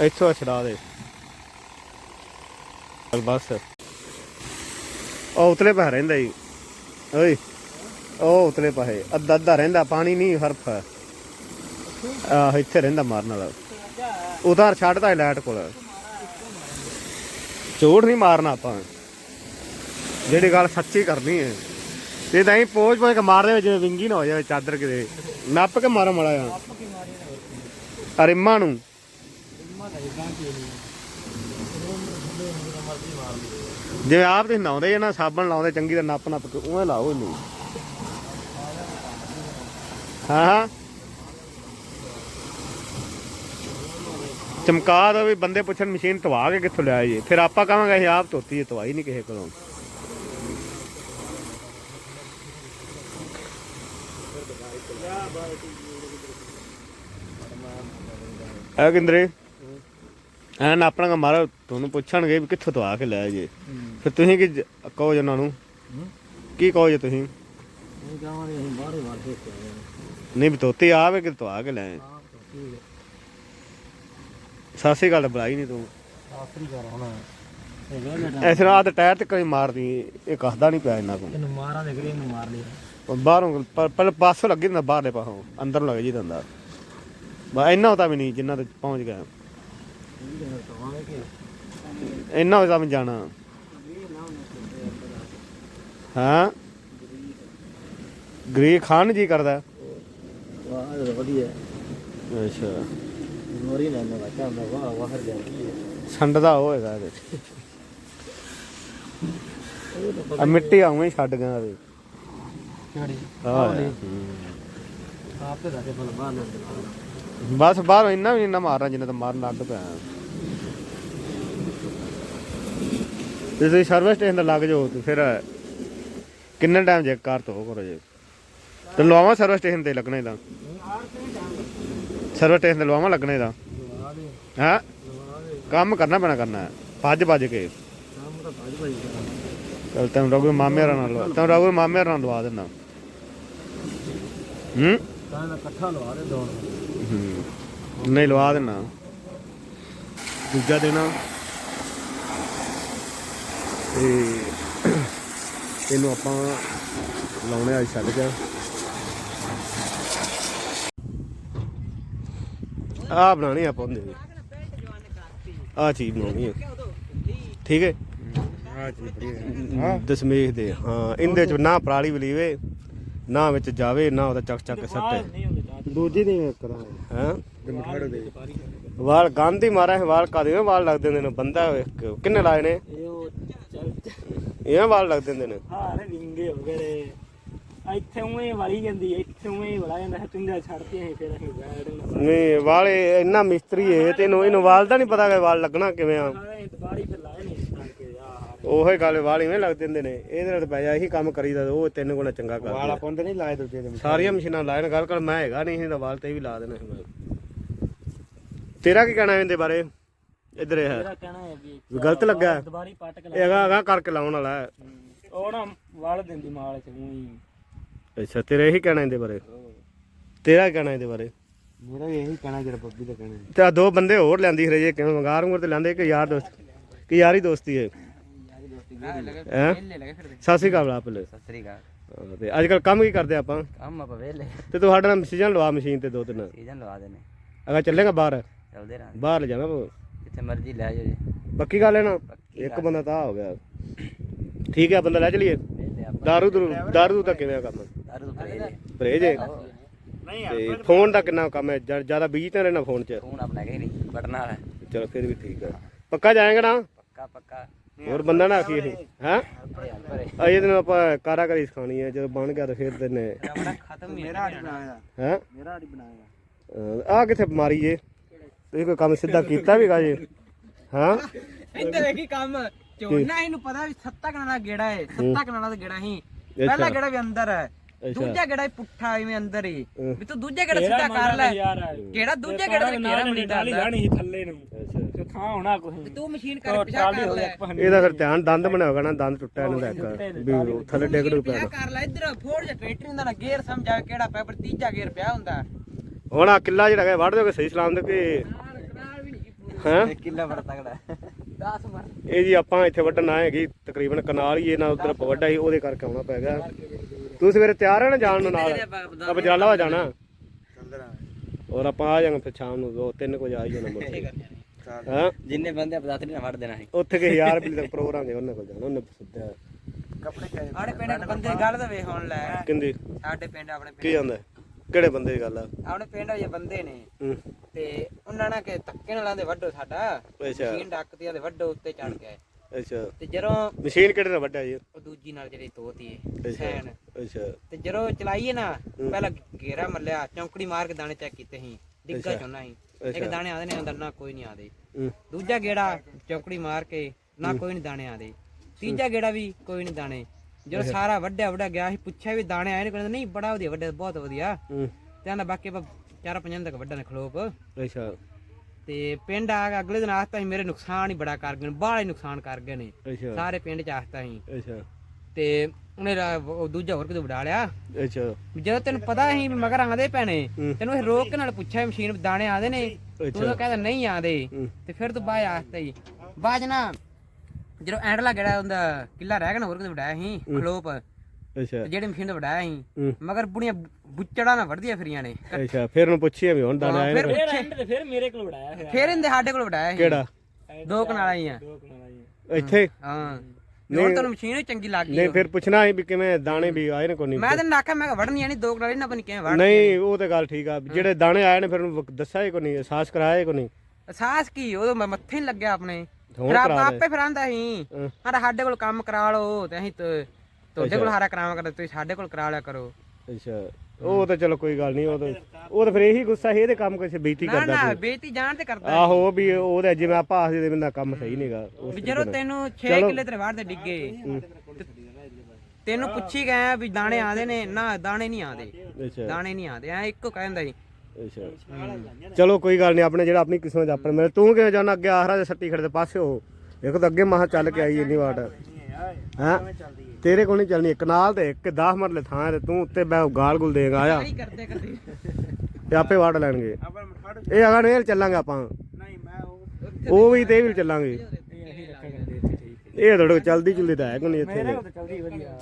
ਇੱਥੋਂ ਛਡਾ ਦੇ। ਚੱਲ ਬਸ। ਉਹ ਉਤਲੇ ਪਾ ਰਹਿੰਦਾ ਜੀ। ਓਏ, ਉਹ ਉਤਲੇ ਪਾਹੇ ਅੱਧਾ ਅੱਧਾ ਰਹਿੰਦਾ, ਪਾਣੀ ਨਹੀਂ ਹਰਫ। ਆਹ, ਇੱਥੇ ਰਹਿੰਦਾ ਮਾਰਨ ਵਾਲਾ। ਉਧਾਰ ਛੱਡਦਾ ਲਾਈਟ ਕੋਲ। ਝੂਠ ਨਹੀਂ ਮਾਰਨਾ ਆਪਾਂ। ਜਿਹੜੀ ਗੱਲ ਸੱਚੀ ਕਰਨੀ ਹੈ। ਤੇ ਤਾਂ ਹੀ ਪੋਚ ਪੋਚ ਕੇ ਮਾਰਦੇ ਵਿੱਚ ਜਿਵੇਂ ਵਿੰਗੀ ਨਾ ਹੋ ਜਾਵੇ, ਚਾਦਰ ਕਿਤੇ। ਨੱਪ ਕੇ ਮਾਰਨ ਵਾਲਾ ਆ ਅਰਿਮਾ ਨੂੰ। ਜਿਵੇਂ ਆਪ ਤੇ ਨਹਾਉਂਦੇ ਆ ਨਾ, ਸਾਬਣ ਲਾਉਂਦੇ, ਚੰਗੀ ਤਰ੍ਹਾਂ ਨੱਪ ਨੱਪ ਕੇ, ਉਵੇਂ ਲਾਓ ਇਹਨੂੰ। ਹਾਂ ਹਾਂ। ਚਮਕਾ ਦੋ ਵੀ ਬੰਦੇ ਪੁੱਛਣ, ਮਸ਼ੀਨ ਧਵਾ ਕੇ ਕਿੱਥੋਂ ਲਿਆ ਜੀ। ਫਿਰ ਆਪਾਂ ਕਹਾਂਗੇ, ਅਸੀਂ ਆਪ ਧੋਤੀ ਹੈ ਧਵਾਈ ਨਹੀਂ ਕਿਸੇ ਕੋਲੋਂ। ਹੈ ਕਿੰਦਰੇ? ਐ ਨਾ ਆਪਣਾ ਮਾਰੋ ਤੁਹਾਨੂੰ ਪੁੱਛਣਗੇ ਵੀ ਕਿੱਥੋਂ ਧਵਾ ਕੇ ਲਿਆ ਜੀ। ਫਿਰ ਤੁਸੀਂ ਕੀ ਜ- ਕਹੋ ਜੀ ਉਹਨਾਂ ਨੂੰ। ਕੀ ਕਹੋ ਜੀ ਤੁਸੀਂ? ਨਹੀਂ ਜਾਵਾਂਗੇ ਅਸੀਂ ਬਾਹਰੇ ਮਾਰ ਕੇ ਆਏ ਨਹੀਂ ਵੀ ਧੋਤੀ ਆਵੇ ਕਿ ਧਵਾ ਕੇ ਲੈ ਹਾਂ ਠੀਕ ਹੈ ਸਾਸੀ ਗੱਲ ਬੁਲਾਈ ਨਹੀਂ ਤੂੰ। ਆਖਰੀ ਕਰ ਹੁਣ ਇਹ ਵੇਲੇ ਐਸੇ ਨਾਲ ਤੇ ਟਾਇਰ ਤੇ ਕਈ ਮਾਰਦੀ ਇਹ ਕਸਦਾ ਨਹੀਂ ਪਿਆ ਇਹਨਾਂ ਕੋਲ। ਇਹਨੂੰ ਮਾਰਾਂ ਦੇ ਗਰੇ ਨੂੰ ਮਾਰ ਲਿਆ ਉਹ ਬਾਹਰੋਂ ਪਰ ਪਾਸੋਂ ਲੱਗੀ ਬਾਹਰਲੇ ਪਾਸੋਂ। ਅੰਦਰ ਨੂੰ ਲੱਗ ਜੀ ਦੰਦਾ। ਬਾ ਇੰਨਾ ਤਾਂ ਵੀ ਨਹੀਂ ਜਿੰਨਾ ਤੇ ਪਹੁੰਚ ਗਿਆ। ਇੰਨਾ ਤਾਂ ਵੀ ਜਾਣਾ। ਹਾਂ? ਗਰੀ ਖਾਣ ਨੂੰ ਜੀ ਕਰਦਾ। ਵਾਹ ਵਧੀਆ। ਅੱਛਾ। ਮੋਰੀ ਨਾ ਨਾ ਬੱਚਾ ਹੁੰਦਾ ਵਾਹ ਵਾਹਰ ਜਾਂਦੀ ਹੈ ਸੰਡਦਾ ਹੋਏਗਾ ਇਹਦੇ ਆ ਮਿੱਟੀ ਆਉਂ ਹੀ ਛੱਡ ਗਿਆ ਇਹਦੇ ਕਿਹੜੀ? ਆਹ ਆਪ ਤੇ ਬਾਹਰ ਬਸ ਬਾਹਰੋਂ ਇੰਨਾ ਵੀ ਇੰਨਾ ਮਾਰਨਾ ਜਿੰਨਾ ਤਾਂ ਮਾਰਨ ਲੱਗ ਪਿਆ। ਜੇ ਤੁਸੀਂ ਸਰਵਿਸ ਸਟੇਸ਼ਨ ਤੇ ਲੱਗ ਜਾਓ ਤੇ ਫਿਰ ਕਿੰਨਾ ਟਾਈਮ ਜੇ ਕਾਰ ਤੋਂ ਕਰੋ ਜੇ? ਤੇ ਲਵਾਵਾਂ ਸਰਵਿਸ ਸਟੇਸ਼ਨ ਤੇ ਲੱਗਣਾ ਇਹਦਾ ਸਰਵਿਸ ਸਟੇਸ਼ਨ ਤੇ ਲਵਾਵਾਂ ਲੱਗਣਾ ਇਹਦਾ ਹਾਂ? ਕੰਮ ਕਰਨਾ ਪੈਣਾ ਕਰਨਾ। ਭੱਜ ਭੱਜ ਕੇ। ਕੰਮ ਤਾਂ ਭਾਜ ਭਾਜ ਕਰਾਂ ਤੈਨੂੰ ਰਘੂ ਮਾਮੇ ਹਰਾਂ ਨਾਲ ਲਵਾ ਤੈਨੂੰ ਰਘੂ ਮਾਮੇ ਹਰਾਂ ਲਵਾ ਦਿੰਦਾ। ਹੂੰ? ਤਾਂ ਇਕੱਠਾ ਲਵਾ ਦੇ ਦੋਨ ਨਹੀਂ ਲਵਾ ਦੇਣਾ ਦੂਜਾ ਦੇਣਾ। ਤੇ ਇਹਨੂੰ ਆਪਾਂ ਲਾਉਣੇ ਅੱਜ ਛੱਡ ਗਿਆ ਆ ਬਣਾਣੀ ਆਪਾਂ ਉਹਦੇ ਆ ਚੀਜ਼ ਬਣਾਉਣੀ ਹੈ ਠੀਕ ਹੈ? ਹਾਂ। ਜੀ ਦਸਮੇਸ਼ ਦੇ ਹਾਂ। ਇਹਦੇ ਚ ਨਾ ਪਰਾਲੀ ਵਲੀਵੇ ਨਾ ਵਿੱਚ ਜਾਵੇ ਨਾ ਉਹਦਾ ਚੱਕ ਚੱਕ ਸੱਟੇ। ਹੁੰਦੇ ਦੂਜੀ ਨਹੀਂ ਕਰਾਂ ਹਾਂ? ਵਾਲ ਗਾਂਧੀ ਮਾਰਾ ਹੈ ਵਾਲ ਕਾਦੇ ਵਾਲ ਲੱਗਦੇ ਨੇ ਬੰਦਾ। ਕਿੰਨੇ ਲਾਏ ਨੇ? ਇਹ ਵਾਲ ਲੱਗਦੇ ਨੇ। ਹਾਰੇ ਵਿੰਗੇ ਹੋ ਗਏ ਇੱਥੇ ਉਵੇਂ ਵਾਲੀ ਜਾਂਦੀ ਹੈ ਇੱਥੇ ਉਵੇਂ ਵਲਾ ਜਾਂਦਾ ਹੈ ਚੁੰਝਾ ਛੱਡਦੇ ਅਸੀਂ ਫਿਰ ਅਸੀਂ ਬੈਠ ਨਾ ਨਹੀਂ ਵਾਲੇ ਇੰਨਾ ਮਿਸਤਰੀ ਹੈ ਤੈਨੂੰ ਇਹਨੂੰ ਵਾਲ ਦਾ ਨਹੀਂ ਪਤਾ ਕਿ ਵਾਲ ਲੱਗਣਾ ਕਿਵੇਂ ਆ। ਲਾਏ ਨਹੀਂ ਉਹੀ ਗੱਲ ਵਾਲ ਇਵੇਂ ਲੱਗ ਦਿੰਦੇ ਨੇ। ਇਹਦੇ ਨਾਲ ਪੈ ਜਾ ਇਹੀ ਕੰਮ ਕਰੀਦਾ ਉਹ ਤਿੰਨ ਗੁਣਾ ਚੰਗਾ ਕਰਦਾ। ਪਾਉਂਦੇ ਨਹੀਂ ਲਾਏ ਦੂਜੇ ਦੇ ਸਾਰੀਆਂ ਮਸ਼ੀਨਾਂ ਲਾਇਨ ਗੱਲ ਕਰ ਮੈਂ ਹੈਗਾ ਨਹੀਂ ਇਹਦਾ ਵਾਲ ਤੇ ਵੀ ਲਾ ਦੇਣਾ ਤੇਰਾ ਕੀ ਕਹਿਣਾ ਇਹਦੇ ਬਾਰੇ? ਇੱਧਰ ਇਹ। ਹੈ ਮੇਰਾ ਕਹਿਣਾ ਹੈ ਵੀ ਵੀ ਗਲਤ ਲੱਗਾ ਹੈ? ਦੁਬਾਰੀ ਪੱਟ ਕੇ ਇਹ ਹੈਗਾ ਹੈਗਾ ਕਰਕੇ ਲਾਉਣ ਵਾਲਾ ਹੈ। ਉਹ ਨਾ ਵਲ ਦਿੰਦੀ ਮਾਲ ਚ ਉਹੀ। ਅੱਛਾ ਤੇਰਾ ਇਹੀ ਕਹਿਣਾ ਇਹਦੇ ਬਾਰੇ? ਤੇਰਾ ਕੀ ਕਹਿਣਾ ਇਹਦੇ ਬਾਰੇ? ਮੇਰਾ ਵੀ ਇਹੀ ਕਹਿਣਾ ਜਿਹੜਾ ਬੱਬੀ ਦਾ ਕਹਿਣਾ ਤੇ ਆ ਦੋ ਬੰਦੇ ਹੋਰ ਲੈਂਦੀ ਖਰੇ ਜੇ ਕਿਵੇਂ ਮੰਗਾਰ ਮੰਗਰ ਤੇ ਲੈਂਦੇ ਕਿ ਯਾਰ ਦੋਸਤ ਕਿ ਯਾਰੀ ਦੋਸਤੀ ਹੈ ਹੈ। ਸਤਿ ਸ਼੍ਰੀ ਅਕਾਲ ਆਪ ਲੈ। ਸਤਿ ਅਕਾਲ। ਹਾਂ, ਤੇ ਅੱਜ ਕੱਲ ਕੰਮ ਕੀ ਕਰਦੇ ਆਪਾਂ? ਕੰਮ ਆਪਾਂ ਵੇਲੇ ਤੇ ਤੂੰ ਸਾਡੇ ਨਾਲ ਸੀਜ਼ਨ ਲਵਾ ਮਸ਼ੀਨ ਤੇ ਦੋ ਤਿੰਨ। ਸੀਜ਼ਨ ਲਵਾ ਦੇਣੇ। ਅਗਾ ਚੱਲੇਗਾ ਬਾਹਰ? ਚਲਦੇ ਰਾਂ ਬਾਹਰ ਜਾਣਾ ਪਊ। ਜਿੱਥੇ ਮਰਜ਼ੀ ਲੈ ਜਾਓ ਜੀ। ਪੱਕੀ ਗੱਲ ਹੈ ਨਾ? ਇੱਕ ਬੰਦਾ ਤਾਂ ਹੋ ਗਿਆ। ਠੀਕ ਹੈ ਬੰਦਾ ਲੈ ਚਲੀਏ। ਦਾਰੂ ਦਰੂ ਦਾਰੂ ਦਾ ਕਿਵੇਂ ਆ ਕੰਮ? ਦਾਰੂ ਪਰੇ ਦੇ ਪਰਹੇਜ ਹੈ ਤੇ ਫੋਨ ਦਾ ਕਿੰਨਾ ਕੰਮ ਹੈ? ਜ਼ਿਆਦਾ ਬਿਜ਼ੀ ਤਾਂ ਰਹਿਣਾ ਫੋਨ 'ਚ। ਫੋਨ ਆਪਣਾ ਕਹੀ ਨਹੀਂ ਬਟਨਾ ਵਾਲਾ ਚਲੋ ਫਿਰ ਵੀ ਠੀਕ ਹੈ। ਪੱਕਾ ਜਾਏਗਾ ਨਾ? ਪੱਕਾ ਪੱਕਾ। ਹੋਰ ਬੰਦਾ ਨਾ ਆਖੀ ਇਹ। ਹੈ? ਆ ਇਹਦੇ ਨਾਲ ਆਪਾਂ ਕਾਰਾਗਰੀ ਸਿਖਾਣੀ ਹੈ ਜਦੋਂ ਬਣ ਗਿਆ ਤਾਂ ਫਿਰ ਦਿਨੇ ਆਪਣਾ ਖਤਮ ਮੇਰਾ ਬਣਾਇਆ। ਹੈ? ਮੇਰਾ ਆੜੀ ਬਣਾਇਆ। ਆ ਕਿੱਥੇ ਮਾਰੀ ਜੇ? ਤੁਸੀਂ ਕੋਈ ਕੰਮ ਸਿੱਧਾ ਕੀਤਾ ਵੀਗਾ ਜੀ? ਹਾਂ? ਇੱਧਰ ਵੇਖੀ ਕੰਮ। ਝੋਨਾ ਇਹਨੂੰ ਪਤਾ ਵੀ ਸੱਤਾ ਕਨਾਲਾ ਦਾ ਗੇੜਾ ਹੈ। ਸੱਤਾ ਕਨਾਲਾ ਦਾ ਗੇੜਾ ਹੀ। ਪਹਿਲਾ ਗੇੜਾ ਵੀ ਅੰਦਰ ਹੈ। ਦੂਜਾ ਗੇੜਾ ਹੀ ਪੁੱਠਾ ਐਵੇਂ ਅੰਦਰ ਹੀ। ਵੀ ਤੂੰ ਦੂਜਾ ਗੇੜਾ ਸਿੱਧਾ ਕਰ ਲੈ। ਕਿਹੜਾ ਦੂਜੇ ਗੇੜਾ ਤੇ ਕਿਹੜਾ ਨਹੀਂ ਮਣੀ ਡਾਲੀ ਜਾਣੀ ਸੀ ਥੱਲੇ ਨੂੰ। ਅੱਛਾ। ਤੇ ਥਾਂ ਹੋਣਾ ਵੀ ਤੂੰ ਮਸ਼ੀਨ ਕਰ ਪਿਛਾ ਕਰ ਲੈ। ਇਹਦਾ ਫਿਰ ਧਿਆਨ ਦੰਦ ਬਣਿਆ ਹੋਗਾ ਨਾ ਦੰਦ ਟੁੱਟਿਆ ਇਹਨਾਂ ਦਾ ਇੱਕ। ਵੀ ਥੱਲੇ ਡਿੱਗ ਡੁੱਗ ਪਿਆ ਕਰ ਲੈ ਇੱਧਰ ਫੋੜ ਜਾ ਟਰੈਕਟਰ ਨਾ ਗੇਅਰ ਸਮਝਾ ਕਿਹੜਾ ਪਿਆ ਪਰ ਤੀਜਾ ਗੇਅਰ ਪਿਆ ਹੁੰਦਾ। ਹੁਣ ਆ ਕਿੱਲਾ ਜਿਹੜਾ ਹੈਗਾ ਵੱਢ ਦੋਗੇ ਸਹੀ ਸਲਾਮ ਦੇ ਕਿ ਹਾਂ? ਕਿੱਲਾ ਬੜਾ ਤਗੜਾ 10 ਮਰ। ਇਹ ਜੀ ਆਪਾਂ ਇੱਥੇ ਵੱਢਣ ਆਏ ਹੈਗੀ ਤਕਰੀਬਨ ਕਨਾਲ ਹੀ ਇਹ ਨਾਲ ਉਧਰ ਵੱਡਾ ਸੀ ਉਹਦੇ ਕਰਕੇ ਆਉਣਾ ਪੈ ਗਿਆ। ਤੂੰ ਸਵੇਰੇ ਤਿਆਰ ਹੈ ਨਾ ਜਾਣ ਨੂੰ ਨਾਲ? ਆਪਾਂ ਜਲਾਲਾਵਾ ਜਾਣਾ? ਔਰ ਆਪਾਂ ਆ ਜਾਵਾਂਗੇ ਫਿਰ ਸ਼ਾਮ ਨੂੰ 2-3 ਵਜੇ ਆ ਹੀ ਜਾਣਾ ਮੁੜ ਕੇ ਹਾਂ? ਜਿੰਨੇ ਬੰਦੇ ਆ ਬਦਾਤਰੀ ਨਾਲ ਵੜ ਦੇਣਾ ਸੀ। ਉੱਥੇ ਕਿ 1000 ਰੁਪਏ ਦਾ ਪ੍ਰੋਗਰਾਮ ਹੈ ਉਹਨਾਂ ਕੋਲ ਜਾਣਾ ਉਹਨੇ ਸੱਦਿਆ ਆੜੇ ਪਿੰਡ ਦੇ ਬੰਦੇ ਦੀ ਗੱਲ ਤਾਂ ਵੇਖ ਹੁਣ ਲੈ। ਕਿੰਦੀ? ਸਾਡੇ ਪਿੰਡ ਆਪਣੇ ਕੀ ਪਿੰਡ ਜਾਂਦਾ? ਕਿਹੜੇ ਬੰਦੇ ਦੀ ਗੱਲ ਆ? ਆਪਣੇ ਪਿੰਡ ਦੇ ਬੰਦੇ ਨੇ। ਹੂੰ, ਤੇ ਉਹਨਾਂ ਨਾਲ ਕਿ ਧੱਕੇ ਨਾਲ ਆਂਦੇ ਵੱਡੋ ਸਾਡਾ। ਅੱਛਾ। ਮਸ਼ੀਨ ਡੱਕਦੀ ਆ ਤੇ ਵੱਡੋ ਉੱਤੇ ਚੜ ਗਿਆ ਅੱਛਾ। ਤੇ ਜਦੋਂ ਮਸ਼ੀਨ ਕਿਹੜੇ ਨਾਲ ਵੱਡਾ ਜੀ? ਉਹ ਦੂਜੀ ਨਾਲ ਜਿਹੜੀ ਤੋਤੀ ਅੱਛਾ। ਸੈਨ। ਅੱਛਾ। ਤੇ ਜਦੋਂ ਚਲਾਈਏ ਨਾ ਪਹਿਲਾਂ ਘੇਰਾ ਮੱਲਿਆ ਚੌਂਕੜੀ ਮਾਰ ਕੇ ਦਾਣੇ ਚੈੱਕ ਕੀਤੇ ਸੀ ਡਿੱਗਾ। ਚੋਨਾ ਸੀ। ਇੱਕ ਦਾਣੇ ਆਦੇ ਨੇ ਅੰਦਰ ਨਾ ਕੋਈ ਨਹੀਂ ਆਦੇ। ਦੂਜਾ ਗੇੜਾ ਚੌਂਕੜੀ ਮਾਰ ਕੇ ਨਾ ਕੋਈ ਨਹੀਂ ਦਾਣੇ ਆਦੇ। ਤੀਜਾ ਗੇੜਾ ਵੀ ਕੋਈ ਨਹੀਂ ਦਾਣੇ। ਜਦੋਂ ਸਾਰਾ ਵੱਡਿਆ ਵੱਡਾ ਗਿਆ ਸੀ ਪੁੱਛਿਆ ਵੀ ਦਾਣੇ ਆਏ ਨੇ ਕਹਿੰਦਾ ਨਹੀਂ ਬੜਾ ਵਧੀਆ ਵੱਡਿਆ ਬਹੁਤ ਵਧੀਆ। ਹੂੰ, ਤੇ ਆਂਦਾ ਬਾਕੀ ਆਪਾਂ ਚਾਰ ਪੰਜਾਂ ਤੱਕ ਵੱਡਾ ਨੇ ਖਲੋਪ ਅੱਛਾ। ਤੇ ਪਿੰਡ ਆ ਕੇ ਅਗਲੇ ਦਿਨ ਆਖਤਾ ਸੀ ਮੇਰੇ ਨੁਕਸਾਨ ਹੀ ਬੜਾ ਕਰ ਗਏ ਨੇ ਬਾਹਲਾ ਨੁਕਸਾਨ ਕਰ ਗਏ ਨੇ। ਅੱਛਾ। ਸਾਰੇ ਪਿੰਡ ਚ ਆਖਤਾ ਸੀ। ਅੱਛਾ। ਤੇ ਉਹਨੇ ਰਾ- ਉਹ ਦੂਜਾ ਹੋਰ ਕਿਤੇ ਵਡਾ ਲਿਆ। ਅੱਛਾ। ਜਦੋਂ ਤੈਨੂੰ ਪਤਾ ਸੀ ਵੀ ਮਗਰ ਆਂਦੇ ਪੈਣੇ। ਤੈਨੂੰ ਇਹ ਰੋਕ ਕੇ ਨਾਲ ਪੁੱਛਿਆ ਵੀ ਮਸ਼ੀਨ ਦਾਣੇ ਆਦੇ ਨੇ? ਤੂੰ ਤਾਂ ਕਹਿੰਦਾ ਨਹੀਂ ਆਦੇ ਹੂੰ, ਤੇ ਫਿਰ ਤੂੰ ਬਾਅਦ ਆਖਤਾ ਹੀ ਬਾਅਦ 'ਚ ਨਾ ਜਦੋਂ ਐਂਡਲਾ ਗੇੜਾ ਹੁੰਦਾ ਕਿੱਲਾ ਰਹਿ ਗਿਆ ਨਾ ਹੋਰ ਕਿਤੇ ਵਡਾਇਆ ਸੀ ਖਲੋਪ। ਅੱਛਾ। ਤੇ ਜਿਹੜੀ ਮਸ਼ੀਨ ਤੇ ਵਡਾਇਆ ਸੀ ਹੂੰ, ਮਗਰ ਬੁੜੀਆਂ ਬੁੱਚੜਾ ਨਾ ਵੜਦੀਆਂ ਫਿਰੀਆਂ ਨੇ। ਅੱਛਾ ਫਿਰ ਉਹਨੂੰ ਪੁੱਛਿਆ ਵੀ ਹੁਣ ਦਾਣੇ ਆਏ ਨੇ ਫਿਰ ਐਂਡ ਤੇ ਫਿਰ ਮੇਰੇ ਕੋਲ ਉਡਾਇਆ ਫਿਰ ਫਿਰ ਇਹਦੇ ਸਾਡੇ ਕੋਲ ਵਡਾਇਆ ਸੀ। ਕਿਹੜਾ? ਦੋ ਕਨਾਲਾਂ ਹੀ ਆ। ਦੋ ਕਨਾਲਾਂ ਜੀ ਇੱਥੇ? ਹਾਂ। ਹੁਣ ਤੈਨੂੰ ਮਸ਼ੀਨ ਚੰਗੀ ਲੱਗ ਗਈ ਨਹੀਂ ਫਿਰ ਪੁੱਛਣਾ ਸੀ ਵੀ ਕਿਵੇਂ ਦਾਣੇ ਵੀ ਆਏ ਨੇ ਕੋਈ ਨਹੀਂ। ਮੈਂ ਤੈਨੂੰ ਆਖਿਆ ਮੈਂ ਕਿਹਾ ਵੜਨੀ ਨਹੀਂ ਦੋ ਕਨਾਲੀ ਨਾ ਬਣੀ ਕਿਵੇਂ ਵੜ ਨਹੀਂ ਉਹ ਤਾਂ ਗੱਲ ਠੀਕ ਆ। ਜਿਹੜੇ ਦਾਣੇ ਆਏ ਨੇ ਫਿਰ ਉਹਨੂੰ ਦੱਸਿਆ ਹੀ ਕੋਈ ਨਹੀਂ ਅਹਿਸਾਸ ਕਰਾਇਆ ਹੀ ਕੋਈ ਨਹੀਂ। ਅਹਿਸਾਸ ਕੀ ਉਹ ਮੈਂ ਮੱਥੇ ਨਹੀਂ ਲੱਗਿਆ ਆਪਣੇ। ਹੁਣ ਆਪ ਕਰਾ ਆਪੇ ਫਿਰ ਆਂਦਾ ਸੀ। ਹਾਂ। ਹਾਂ ਸਾਡੇ ਕੋਲ ਕੰਮ ਕਰਾ ਲਓ ਤੇ ਅਸੀਂ ਤ- ਤੁਹਾਡੇ ਕੋਲ ਹਾਰਾ ਕਰਾਵਾਂ ਕਰ ਤੁਸੀਂ ਸਾਡੇ ਕੋਲ ਕਰਾ ਲਿਆ ਕਰੋ। ਅੱਛਾ। ਉਹ ਤਾਂ ਚਲੋ ਕੋਈ ਗੱਲ ਨਹੀਂ ਉਹ ਤਾਂ ਉਹ ਤਾਂ ਫਿਰ ਇਹੀ ਗੁੱਸਾ ਸੀ ਇਹਦੇ ਕੰਮ ਕਿਸੇ ਬੇਇੱਜ਼ਤੀ ਨਾ ਕਰਦਾ ਨਾ ਬੇਇੱਜ਼ਤੀ ਜਾਣ ਤੇ ਕਰਦਾ ਆਹੋ ਵੀ ਉਹਦਾ ਜਿਵੇਂ ਆਪਾਂ ਆਖਦੇ ਦੇ ਬੰਦਾ ਕੰਮ ਸਹੀ ਨਹੀਂਗਾ ਵੀ ਜਦੋਂ ਤੈਨੂੰ 6 ਕਿੱਲੇ ਤੇਰੇ ਵਾੜ ਦੇ ਡਿੱਗੇ ਤੈਨੂੰ ਪੁੱਛੀ ਗਿਆ ਵੀ ਦਾਣੇ ਆਦੇ ਨੇ ਨਾ ਦਾਣੇ ਨਹੀਂ ਆਦੇ ਅੱਛਾ। ਦਾਣੇ ਨਹੀਂ ਆਦੇ ਐ ਇੱਕੋ ਕਹਿੰਦਾ ਸੀ। ਅੱਛਾ। ਚਲੋ ਕੋਈ ਗੱਲ ਨਹੀਂ ਆਪਣੇ ਜਿਹੜਾ ਆਪਣੀ ਕਿਸਮਤ ਆਪਣੇ ਮੇਰੇ ਤੂੰ ਕਿਵੇਂ ਜਾਣਾ ਅੱਗੇ ਆਹਰਾ ਦੇ ਸੱਟੀ ਖੜੇ ਦੇ ਪਾਸੇ ਹੋ ਇੱਕ ਤਾਂ ਅੱਗੇ ਮਹਾ ਚੱਲ ਕੇ ਆਈ ਇੰਨੀ ਵਾਟ। ਹਾਂ? ਤੇਰੇ ਕੋਲ ਨਹੀਂ ਚੱਲਣੀ ਇੱਕ ਨਾਲ ਤੇ ਇੱਕ 10 ਮਰਲੇ ਥਾਂ ਤੇ ਤੂੰ ਉੱਤੇ ਬੈ ਗਾਲ ਗੁਲ ਦੇਗਾ ਆਇਆ। ਤੇ ਆਪੇ ਵਾਟ ਲੈਣਗੇ। ਇਹ ਅਗਾਂ ਇਹ ਚੱਲਾਂਗੇ ਆਪਾਂ। ਉਹ ਵੀ ਤੇ ਇਹ ਵੀ ਚੱਲਾਂਗੇ। ਇਹ ਥੋੜਾ ਚਲਦੀ ਚੁਲਦੀ ਤਾਂ ਹੈ ਕੋਈ ਨਹੀਂ ਇੱਥੇ।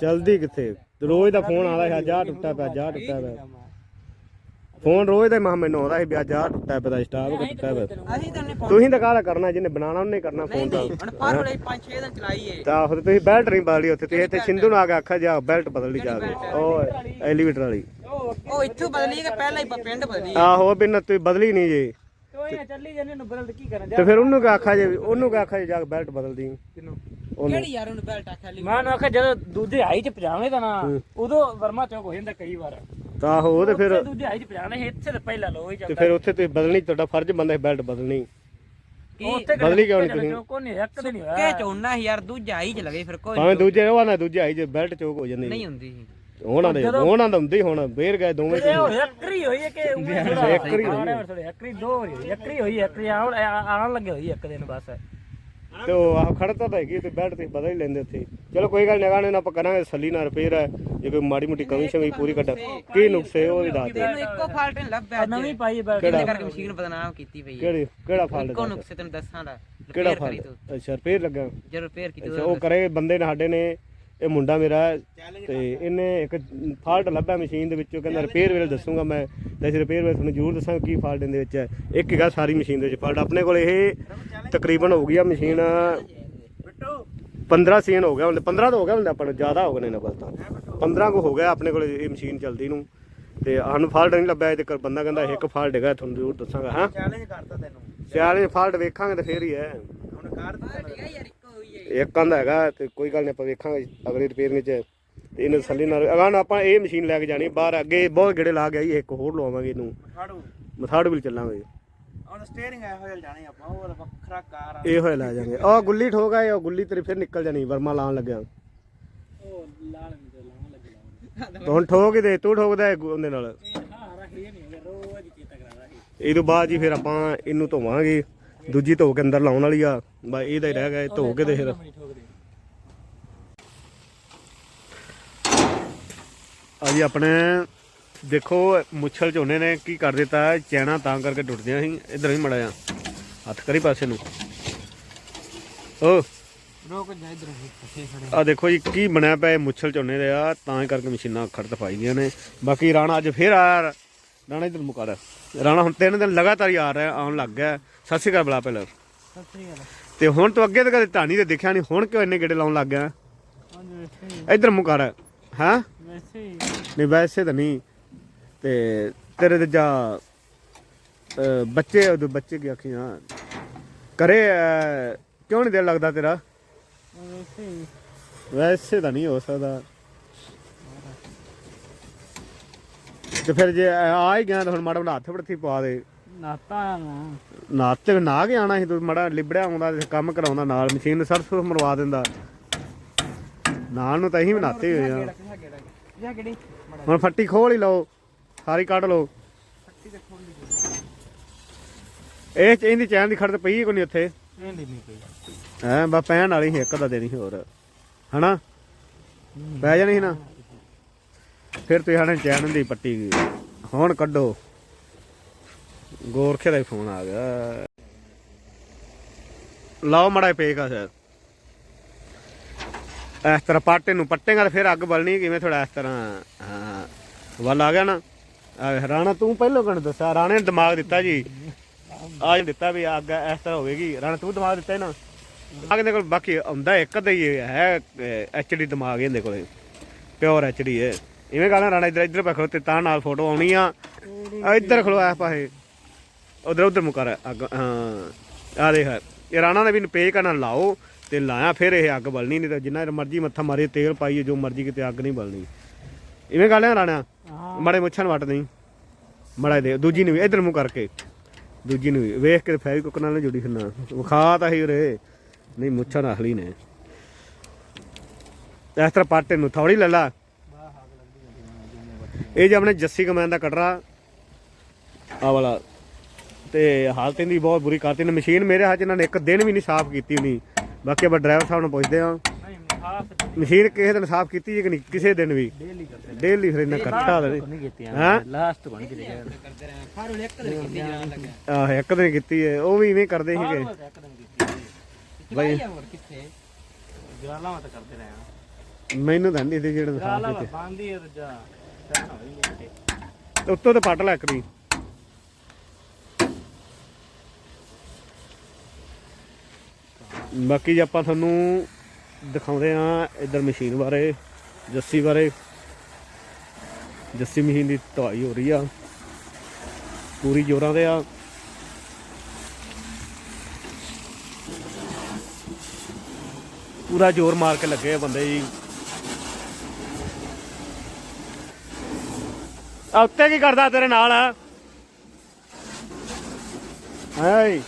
ਚਲਦੀ ਕਿੱਥੇ? ਰੋਜ਼ ਦਾ ਫੋਨ ਆਉਂਦਾ ਹੈ ਜਾ ਟੁੱਟਾ ਪਿਆ ਜਾ ਟੁੱਟਾ ਪਿਆ। ਫੋਨ ਰੋਜ਼ ਦਾ ਮਾ ਮੈਨੂੰ ਆਉਂਦਾ ਸੀ ਵੀ ਅੱਜ ਆ ਟੁੱਟਾ ਪਿਆ ਸਟਾਫ ਟੁੱਟਾ ਪਿਆ। ਅਸੀਂ ਤਾਂ ਨੇ ਤੁਸੀਂ ਤਾਂ ਕਾਹਦਾ ਕਰਨਾ ਜਿਹਨੇ ਬਣਾਉਣਾ ਉਹਨੇ ਕਰਨਾ ਫੋਨ ਤਾਂ। ਹੁਣ ਪਰ ਲਈ 5-6 ਦਿਨ ਚਲਾਈਏ। ਤਾਂ ਫਿਰ ਤੁਸੀਂ ਬੈਲਟ ਨਹੀਂ ਬਦਲੀ ਉੱਥੇ ਤੇ ਇੱਥੇ ਸਿੰਧੂ ਨੂੰ ਆ ਕੇ ਆਖਿਆ ਜਾ ਬੈਲਟ ਬਦਲ ਲਈ ਜਾ ਉਹ ਐਲੀਵੇਟਰ ਵਾਲੀ। ਉਹ ਇੱਥੋਂ ਬਦਲੀ ਕਿ ਪਹਿਲਾਂ ਹੀ ਪਿੰਡ ਬਦਲੀ ਆਹੋ ਬਿਨ ਤੁਸੀਂ ਬਦਲੀ ਨਹੀਂ ਜੇ। ਕੋਈ ਨਾ ਚੱਲੀ ਜਾਂਦੇ ਨੂੰ ਬਦਲ ਕੀ ਕਰਾਂ ਤੇ ਫਿਰ ਉਹਨੂੰ ਕਾ ਆਖਿਆ ਜੇ ਉਹਨੂੰ ਕਾ ਆਖਿਆ ਜੇ ਜਾ ਕੇ ਬੈਲਟ ਬਦਲ ਦੀ? ਉਹਨੂੰ। ਕਿਹੜੀ ਯਾਰ ਉਹਨੂੰ ਬੈਲਟ ਆਖਿਆ ਲਈ? ਮੈਂ ਨਾ ਆਖਿਆ ਜਦੋਂ ਦੂਜੇ ਹਾਈ ਚ ਪਜਾਣੇ ਤਾਂ ਨਾ ਉਦੋਂ ਵਰਮਾ ਚੌਕ ਹੋ ਜਾਂਦਾ ਕਈ ਵਾਰ। ਤਾਂ ਉਹ ਤੇ ਫਿਰ ਦੂਜੇ ਹਾਈ ਚ ਪਜਾਣੇ ਸੀ, ਇੱਥੇ ਤਾਂ ਪਹਿਲਾਂ ਲੋ ਹੀ ਤੇ ਚੱਲਦਾ ਫਿਰ ਉੱਥੇ ਤੁਸੀਂ ਬਦਲਣੀ ਤੁਹਾਡਾ ਫਰਜ਼ ਬੰਦਾ ਹੈ ਬੈਲਟ ਬਦਲਣੀ। ਉੱਥੇ ਬਦਲੀ ਕਿਉਂ ਨਹੀਂ ਤੁਸੀਂ? ਕੋਈ ਨਹੀਂ ਇੱਕ ਦਿਨ ਹੀ ਹੋਇਆ। ਕਿ ਚੋਣਾ ਸੀ ਯਾਰ ਦੂਜਾ ਹੀ ਚ ਲਗੇ ਫਿਰ ਕੋਈ ਭਾਵੇਂ ਦੂਜੇ ਉਹ ਨਾ ਦੂਜੇ ਆਈ ਜੇ ਬੈਲਟ ਚੋਕ ਹੋ ਜਾਂਦੀ ਨਹੀਂ ਹੁੰਦੀ ਸੀ। ਉਹਨਾਂ ਦੇ ਉਹਨਾਂ ਦਾ ਹੁੰਦੀ ਹੁਣ ਬੇਰ ਗਏ ਦੋਵੇਂ ਇਹ ਹੋਇਆ ਇੱਕਰੀ ਹੋਈ ਹੈ ਕਿ ਇੱਕਰੀ ਹੋਈ। ਹੈ ਇੱਕਰੀ ਦੋ ਹੋਈ ਹੈ ਇੱਕਰੀ ਹੋਈ ਹੈ ਇੱਕਰੀ ਆਉਣ ਆਉਣ ਲੱਗੇ ਹੋਈ ਹੈ ਇੱਕ ਦਿਨ ਬਸ। ਤੇ ਉਹ ਆਹ ਖੜਤਾ ਤਾਂ ਹੈਗੀ ਤੇ ਬੈਲਟ ਤੇ ਬਦਲ ਹੀ ਲੈਂਦੇ ਉੱਥੇ। ਚਲੋ ਕੋਈ ਗੱਲ ਨਿਗਾਹ ਨੇ ਆਪਾਂ ਕਰਾਂਗੇ ਸੱਲੀ ਨਾਲ ਰਿਪੇਅਰ ਹੈ ਜੇ ਕੋਈ ਮਾੜੀ ਮੋਟੀ ਕਮੀ ਸ਼ਮੀ ਪੂਰੀ ਕੱਢ ਕੀ ਨੁਕਸੇ ਉਹ ਵੀ ਦੱਸ ਦੇ। ਤੈਨੂੰ ਇੱਕੋ ਫਾਲਟ ਨਹੀਂ ਲੱਭਿਆ ਅੱਜ ਨਵੀਂ ਪਾਈ ਬੈਠ ਇਹਦੇ ਕਰਕੇ ਮਸ਼ੀਨ ਬਦਨਾਮ ਕੀਤੀ ਪਈ ਹੈ ਕਿਹੜੀ? ਕਿਹੜਾ ਫਾਲਟ ਇੱਕੋ ਨੁਕਸੇ ਤੈਨੂੰ ਦੱਸਾਂ ਦਾ। ਕਿਹੜਾ ਫਾਲਟ ਅੱਛਾ ਰਿਪੇਅਰ ਲੱਗਾ। ਜੇ ਰਿਪੇਅਰ ਕੀਤੀ ਅੱਛਾ ਉਹ ਕਰੇ ਬੰਦੇ ਨੇ ਸਾਡੇ ਨੇ ਇਹ ਮੁੰਡਾ ਮੇਰਾ ਹੈ, ਤੇ ਇਹਨੇ ਇੱਕ ਫਾਲਟ ਲੱਭਿਆ ਮਸ਼ੀਨ ਦੇ ਵਿੱਚੋਂ ਕਹਿੰਦਾ ਰਿਪੇਅਰ ਵੇਲੇ ਦੱਸੂਗਾ ਮੈਂ। ਤੇ ਅਸੀਂ ਰਿਪੇਅਰ ਵੇਲੇ ਤੁਹਾਨੂੰ ਜ਼ਰੂਰ ਦੱਸਾਂਗਾ ਕੀ ਫਾਲਟ ਇਹਦੇ ਵਿੱਚ ਹੈ। ਇੱਕ ਹੈਗਾ ਸਾਰੀ ਮਸ਼ੀਨ ਦੇ ਵਿੱਚ ਫਾਲਟ। ਆਪਣੇ ਕੋਲ ਇਹ ਤਕਰੀਬਨ ਹੋ ਗਈ ਆ ਮਸ਼ੀਨ 15 ਸੀਨ ਹੋ ਗਿਆ ਹੁਣ 15 ਤਾਂ ਹੋ ਗਿਆ ਹੁੰਦਾ ਆਪਾਂ ਨੂੰ ਜ਼ਿਆਦਾ ਹੋ ਗਏ ਨੇ ਨਾ ਬਸ ਤਾਂ। 15 ਕੋ ਹੋ ਗਿਆ ਆਪਣੇ ਕੋਲ ਇਹ ਮਸ਼ੀਨ ਚੱਲਦੀ ਨੂੰ। ਤੇ ਸਾਨੂੰ ਫਾਲਟ ਨਹੀਂ ਲੱਭਿਆ ਇਹ ਤੇ ਬੰਦਾ ਕਹਿੰਦਾ ਇੱਕ ਫਾਲਟ ਹੈਗਾ ਤੁਹਾਨੂੰ ਜ਼ਰੂਰ ਦੱਸਾਂਗਾ ਹਾਂ? ਚੈਲੰਜ ਕਰਤਾ ਤੈਨੂੰ। ਸਿਆਲੇ ਫਾਲਟ ਵੇਖਾਂਗੇ ਤੇ ਫੇਰ ਹੀ ਹੈ। ਹੁਣ ਕਰ ਦਿੱਤਾ। ਯਾਰ ਇੱਕੋ ਆਂਦਾ ਹੈਗਾ ਤੇ ਕੋਈ ਗੱਲ ਨਹੀਂ ਆਪਾਂ ਵੇਖਾਂਗੇ ਅਗਲੀ ਰਿਪੇਅਰ ਵਿੱਚ। ਤੇ ਇਹਨੂੰ ਥੱਲੇ ਨਾਲ ਅਗਾਂ ਆਪਾਂ ਇਹ ਮਸ਼ੀਨ ਲੈ ਕੇ ਜਾਣੀ ਬਾਹਰ ਅੱਗੇ ਬਹੁਤ ਗੇੜੇ ਲਾ ਕੇ ਆਈ ਇੱਕ ਹੋਰ ਲਵਾਵਾਂਗੇ ਇਹਨੂੰ। ਫਾੜੂ ਮਥਾੜ ਵੀ ਚੱਲਾਂਗੇ। ਹੁਣ ਸਟੀਅਰਿੰਗ ਹੋਇਆ ਜਾਣੇ ਆਪਾਂ ਉਹ ਵੱਖਰਾ ਕਾਰ ਆ। ਇਹ ਹੋਏ ਲੈ ਜਾਾਂਗੇ। ਉਹ ਗੁੱਲੀ ਠੋਕ ਆਏ ਉਹ ਗੁੱਲੀ ਤੇਰੀ ਫਿਰ ਨਿਕਲ ਜਾਣੀ ਵਰਮਾ ਲਾਉਣ ਲੱਗਿਆ। ਉਹ ਲਾਲ ਨਹੀਂ ਤੇ ਲਾਉਣ ਲੱਗੇ ਤੇ ਹੁਣ ਠੋਕ ਦੇ ਤੂੰ ਠੋਕਦਾ ਉਹਦੇ ਨਾਲ। ਇਹ ਨਹੀਂ ਰੋਜ਼ ਕਰਾਦਾ ਇਹ। ਇਹ ਤੋਂ ਬਾਅਦ ਜੀ ਫਿਰ ਆਪਾਂ ਇਹਨੂੰ ਧੋਵਾਂਗੇ। ਦੂਜੀ ਧੋ ਕੇ ਅੰਦਰ ਲਾਉਣ ਵਾਲੀ ਆ। ਬਸ ਇਹਦਾ ਹੀ ਰਹਿ ਗਿਆ, ਇਹ ਧੋ ਕੇ ਤੇ ਫਿਰ ਆ ਜੀ ਆਪਣੇ, ਦੇਖੋ, ਮੁੱਛਲ ਝੋਨੇ ਨੇ ਕੀ ਕਰ ਦਿੱਤਾ ਚੈਨਾ ਤਾਂ ਕਰਕੇ ਟੁੱਟਦੀਆਂ ਸੀ, ਇਧਰ ਵੀ ਮੜਾ ਹੱਥ ਕਰੀ ਪਾਸੇ ਨੂੰ। ਓ। ਰੋਕ ਜਾ ਇਧਰ ਆ ਦੇਖੋ ਜੀ, ਕੀ ਬਣਿਆ ਪਿਆ ਮੁੱਛਲ ਝੋਨੇ ਦੇ ਆ, ਤਾਂ ਹੀ ਕਰਕੇ ਮਸ਼ੀਨਾਂ ਖੜਤ ਪਾਈਆਂ ਨੇ। ਬਾਕੀ ਰਾਣਾ ਅੱਜ ਫੇਰ ਆਇਆ ਰਾਣਾ ਇਧਰ ਮੁਕਾ ਰਾਣਾ ਹੁਣ ਤਿੰਨ ਦਿਨ ਲਗਾਤਾਰ ਹੀ ਆ ਰਿਹਾ, ਆਉਣ ਲੱਗ ਗਿਆ। ਸਤਿ ਸ਼੍ਰੀ ਅਕਾਲ ਬਲਾ ਪਹਿਲਾਂ ਸਤਿ ਸ੍ਰੀ ਅਕਾਲ। ਤੇ ਹੁਣ ਤੋਂ ਅੱਗੇ ਤਾਂ ਕਦੇ ਢਾਣੀ ਤੇ ਦੇਖਿਆ ਨਹੀਂ ਹੁਣ ਕਿਉਂ ਇੰਨੇ ਗੇੜੇ ਲਾਉਣ ਲੱਗ ਗਿਆ? ਇਧਰ ਮੁਕਾ ਰਿਹਾ ਹਾਂ? ਨਹੀਂ ਵੈਸੇ ਤਾਂ ਨਹੀਂ ਤੇ ਤੇਰੇ ਤੇ ਜਾ ਬੱਚੇ ਉਹਦੇ ਬੱਚੇ ਕੀ ਆਖੀਆਂ? ਕਰੇ ਕਿਉਂ ਨਹੀਂ ਦਿਲ ਲੱਗਦਾ ਤੇਰਾ? ਵੈਸੇ ਤਾਂ ਨਹੀਂ ਹੋ ਸਕਦਾ। ਤੇ ਫਿਰ ਜੇ ਆ ਹੀ ਗਿਆ ਤਾਂ ਹੁਣ ਮਾੜਾ ਮਾੜਾ ਹੱਥ ਫੜਥੀ ਪਾ ਦੇ। ਨਾਤਾ ਨਾ। ਨਾਤ ਨਾ ਕੇ ਆਣਾ ਸੀ, ਤੂੰ ਮਾੜਾ ਲਿਬੜਿਆ ਆਉਂਦਾ ਤੇ ਕੰਮ ਕਰਾਉਂਦਾ ਨਾਲ, ਮਸ਼ੀਨ ਸਰਫ ਮਰਵਾ ਦਿੰਦਾ। ਨਾਲ ਨੂੰ ਤਾਂ ਅਸੀਂ ਵੀ ਨਾਤੇ ਹੋਏ ਆ। ਜਾ ਕਿਹੜੀ ਹੁਣ ਫੱਟੀ ਖੋਲ ਹੀ ਲਓ, ਸਾਰੀ ਕੱਢ ਲਓ। ਇਹ ਇਹਦੀ ਚੈਨ ਦੀ ਖੜਤ ਪਈ ਕੋਈ ਨਹੀਂ ਉੱਥੇ? ਨਹੀਂ ਨਹੀਂ ਕੋਈ ਐ ਬਾ ਪੈਣ ਵਾਲੀ ਸੀ, ਇੱਕ ਦਾ ਦੇਣੀ ਹੋਰ। ਹਨਾ? ਬਹਿ ਜਾਣੀ ਸੀ ਨਾ। ਫਿਰ ਤੁਸੀਂ ਹਣੇ ਚੈਨ ਦੀ ਪੱਟੀ ਹੁਣ ਕੱਢੋ। ਗੋਰਖੇ ਦਾ ਫੋਨ ਆ ਗਿਆ। ਲਾਓ ਮੜਾ ਪੇਗਾ ਸਰ ਇਸ ਤਰ੍ਹਾਂ ਪਾਟੇ ਨੂੰ ਪੱਟੇਗਾ ਤਾਂ ਫਿਰ ਅੱਗ ਬਲਣੀ ਕਿਵੇਂ ਥੋੜਾ ਇਸ ਤਰ੍ਹਾਂ ਹਾਂ। ਵੱਲ ਆ ਗਿਆ ਨਾ। ਆ ਰਾਣਾ ਤੂੰ ਪਹਿਲੋਂ ਕਿਹਨੂੰ ਦੱਸਿਆ? ਰਾਣੇ ਨੇ ਦਿਮਾਗ ਦਿੱਤਾ ਜੀ। ਆਜ ਦਿੱਤਾ ਵੀ ਅੱਗ ਇਸ ਤਰ੍ਹਾਂ ਹੋਵੇਗੀ। ਰਾਣਾ ਤੂੰ ਦਿਮਾਗ ਦਿੱਤਾ ਨਾ। ਦਿਮਾਗ ਦੇ ਕੋਲ ਬਾਕੀ ਆਉਂਦਾ ਇੱਕ ਅੱਧਾ ਹੀ ਹੈ ਐਚਡੀ ਦਿਮਾਗ ਇਹਦੇ ਕੋਲੇ। ਪਿਓਰ ਐਚਡੀ ਹੈ ਇਵੇਂ ਗੱਲ ਰਾਣਾ ਇੱਧਰ ਇੱਧਰ ਪਖਲੋ ਤੇ ਤਾਂ ਨਾਲ ਫੋਟੋ ਆਉਣੀ ਆ। ਇੱਧਰ ਖਲੋ ਆ ਪਾਸੇ। ਉਧਰ ਉਧਰ ਮੁਕਰ ਅੱਗ ਹਾਂ। ਆ ਦੇਖ ਇਹ ਰਾਣਾ ਨੇ ਵੀ ਪੇ ਕਰਨਾ ਲਾਓ ਤੇ ਲਾਇਆ ਫਿਰ ਇਹ ਅੱਗ ਬਲਣੀ ਨਹੀਂ ਤਾਂ ਜਿੰਨਾ ਮਰਜ਼ੀ ਮੱਥਾ ਮਾਰੇ ਤੇਲ ਪਾਈਏ ਜੋ ਮਰਜ਼ੀ ਕਿਤੇ ਅੱਗ ਨਹੀਂ ਬਲਣੀ। ਇਵੇਂ ਗੱਲ ਹੈ ਰਾਣਾ? ਮੜੇ ਮੁੱਛਾਂ ਵੱਟ ਨਹੀਂ ਮੜਾ ਦੇ ਦੂਜੀ ਨੂੰ ਇਧਰ ਮੂੰਹ ਕਰਕੇ। ਦੂਜੀ ਨੂੰ ਵੇਖ ਕੇ ਫੈਵੀ ਕੁੱਕ ਨਾਲ ਜੁੜੀ ਫਿਰਨਾ। ਵਿਖਾ ਤਾਂ ਹੀ ਉਰੇ। ਨਹੀਂ ਮੁੱਛਾਂ ਅਸਲੀ ਨੇ। ਇਸ ਤਰ੍ਹਾਂ ਪਾਟੇ ਨੂੰ ਥੋੜੀ ਲੈ ਲਾ। ਇਹ ਜੇ ਆਪਣੇ ਜੱਸੀ ਕਮੈਨ ਦਾ ਕਟਰਾ ਆ ਵਾਲਾ। ਤੇ ਹਾਲਤ ਇਹਦੀ ਬਹੁਤ ਬੁਰੀ ਕਰਤੀ ਨੇ। ਮਸ਼ੀਨ ਮੇਰੇ ਹੱਥ ਇਹਨਾਂ ਨੇ ਇੱਕ ਦਿਨ ਵੀ ਨਹੀਂ ਸਾਫ਼ ਕੀਤੀ ਹੋਣੀ। ਬਾਕੀ ਆਪਾਂ ਡਰਾਈਵਰ ਸਾਹਿਬ ਨੂੰ ਪੁੱਛਦੇ ਹਾਂ। ਨਹੀਂ ਖਾਸ ਮਸ਼ੀਨ ਕਿਸੇ ਦਿਨ ਸਾਫ਼ ਕੀਤੀ ਜੇ ਕਿ ਨਹੀਂ? ਕਿਸੇ ਦਿਨ ਵੀ? ਡੇਲੀ ਕਰਦੇ ਡੇਲੀ ਫਿਰ ਇਹਨਾਂ ਕੱਟਾ ਦੇ ਨਹੀਂ ਹੈਂ? ਲਾਸਟ ਇੱਕ ਦਿਨ ਕਿੰਨੀ ਜਾਣ ਲੱਗਾ ਆਹ ਇੱਕ ਦਿਨ ਕੀਤੀ ਹੈ। ਉਹ ਵੀ ਇਵੇਂ ਕਰਦੇ ਸੀਗੇ। ਇੱਕ ਦਿਨ ਕੀਤੀ ਬਾਈ। ਬਾਈ ਹੋਰ ਕਿੱਥੇ? ਗਰਾਲਾ ਤਾਂ ਕਰਦੇ ਰਹੇ ਆ ਮੈਨੂੰ ਤਾਂ ਨਹੀਂ ਸੀ ਜਿਹੜਾ ਸਾਫ਼ ਬੰਦੀ ਹੈ ਦੂਜਾ ਨਹੀਂ ਉੱਤੋਂ ਤੇ ਪੱਟ ਲੈ ਬਾਕੀ ਜੇ ਆਪਾਂ ਤੁਹਾਨੂੰ ਦਿਖਾਉਂਦੇ ਆ ਇਧਰ ਮਸ਼ੀਨ ਬਾਰੇ, ਜੱਸੀ ਬਾਰੇ। ਜੱਸੀ ਮਸ਼ੀਨ ਦੀ ਧਵਾਈ ਹੋ ਰਹੀ ਆ। ਪੂਰੀ ਜੋਰਾਂ ਤੇ ਆ। ਪੂਰਾ ਜ਼ੋਰ ਮਾਰ ਕੇ ਲੱਗੇ ਆ ਬੰਦੇ ਜੀ। ਆ ਉੱਤੇ ਕੀ ਕਰਦਾ ਤੇਰੇ ਨਾਲ ਹਾਏ।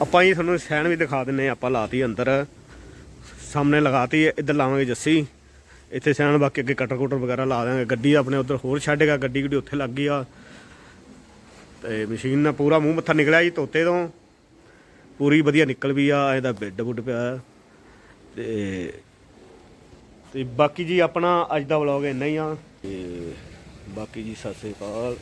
ਆਪਾਂ ਹੀ ਤੁਹਾਨੂੰ ਸੈਨ ਵੀ ਦਿਖਾ ਦਿੰਨੇ ਆ ਆਪਾਂ ਲਾਤੀ ਅੰਦਰ। ਸਾਹਮਣੇ ਲਗਾਤੀ ਹੈ, ਇੱਧਰ ਲਾਵਾਂਗੇ ਜੱਸੀ। ਇੱਥੇ ਸੈਨ ਬਾਕੀ ਅੱਗੇ ਕਟਰ ਕੁਟਰ ਵਗੈਰਾ ਲਾ ਦਾਂਗੇ ਗੱਡੀ ਆਪਣੇ ਉੱਧਰ ਹੋਰ ਛੱਡੇਗਾ ਗੱਡੀ ਗੱਡੀ ਉੱਥੇ ਲੱਗ ਗਈ ਆ। ਤੇ ਮਸ਼ੀਨ ਨਾਲ ਪੂਰਾ ਮੂੰਹ ਮੱਥਾ ਨਿਕਲਿਆ ਜੀ ਤੋਤੇ ਤੋਂ। ਪੂਰੀ ਵਧੀਆ ਨਿਕਲ ਵੀ ਆ ਇਹਦਾ ਬਿੱਡ ਬੁੱਡ ਪਿਆ। ਤੇ ਤੇ ਬਾਕੀ ਜੀ ਆਪਣਾ ਅੱਜ ਦਾ ਵਲੌਗ ਇੰਨਾ ਹੀ ਆ। ਤੇ ਬਾਕੀ ਜੀ ਸਤਿ ਸ੍ਰੀ ਅਕਾਲ।